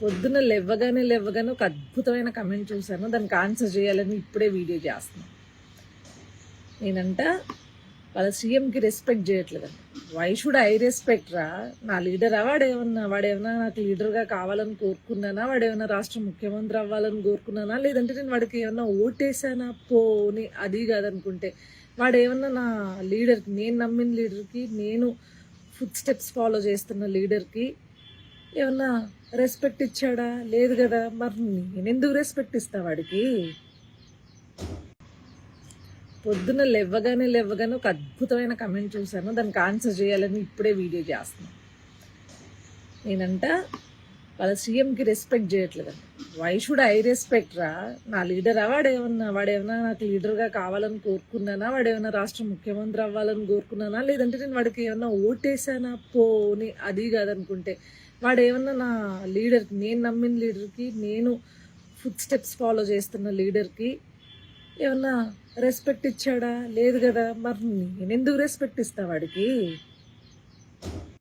పొద్దున్న లేవగానే లేవగానే ఒక అద్భుతమైన కమెంట్ చూశాను. దానికి ఆన్సర్ చేయాలని ఇప్పుడే వీడియో చేస్తున్నాను. నేనంట వాళ్ళ సీఎంకి రెస్పెక్ట్ చేయట్లేదు వై షుడ్ ఐ రెస్పెక్ట్ రా? నా లీడరా వాడేమన్నా వాడేమన్నా నాకు లీడర్గా కావాలని కోరుకున్నానా? వాడేమన్నా రాష్ట్ర ముఖ్యమంత్రి అవ్వాలని కోరుకున్నానా? లేదంటే నేను వాడికి ఏమన్నా ఓటేసానా? పోని అది కాదనుకుంటే వాడేమన్నా నా లీడర్కి నేను నమ్మిన లీడర్కి నేను ఫుడ్ స్టెప్స్ ఫాలో చేస్తున్న లీడర్కి ఏమన్నా రెస్పెక్ట్ ఇచ్చాడా? లేదు కదా. మరి నేను ఎందుకు రెస్పెక్ట్ ఇస్తా వాడికి? పొద్దున్న లేవగానే లేవగానే ఒక అద్భుతమైన కమెంట్ చూశాను. దానికి ఆన్సర్ చేయాలని ఇప్పుడే వీడియో చేస్తున్నాను నేనంట వాళ్ళ సీఎంకి రెస్పెక్ట్ చేయట్లేదు వై షుడ్ ఐ రెస్పెక్ట్ రా? నా లీడరా వాడేమన్నా వాడేమన్నా నాకు లీడర్గా కావాలని కోరుకున్నానా? వాడేమన్నా రాష్ట్ర ముఖ్యమంత్రి అవ్వాలని కోరుకున్నానా? లేదంటే నేను వాడికి ఏమన్నా ఓటేసానా పోని అది కాదనుకుంటే వాడేమన్నా నా లీడర్కి నేను నమ్మిన లీడర్కి నేను ఫుడ్ స్టెప్స్ ఫాలో చేస్తున్న లీడర్కి ఏమన్నా రెస్పెక్ట్ ఇచ్చాడా? లేదు కదా. మరి నేను ఎందుకు రెస్పెక్ట్ ఇస్తా వాడికి?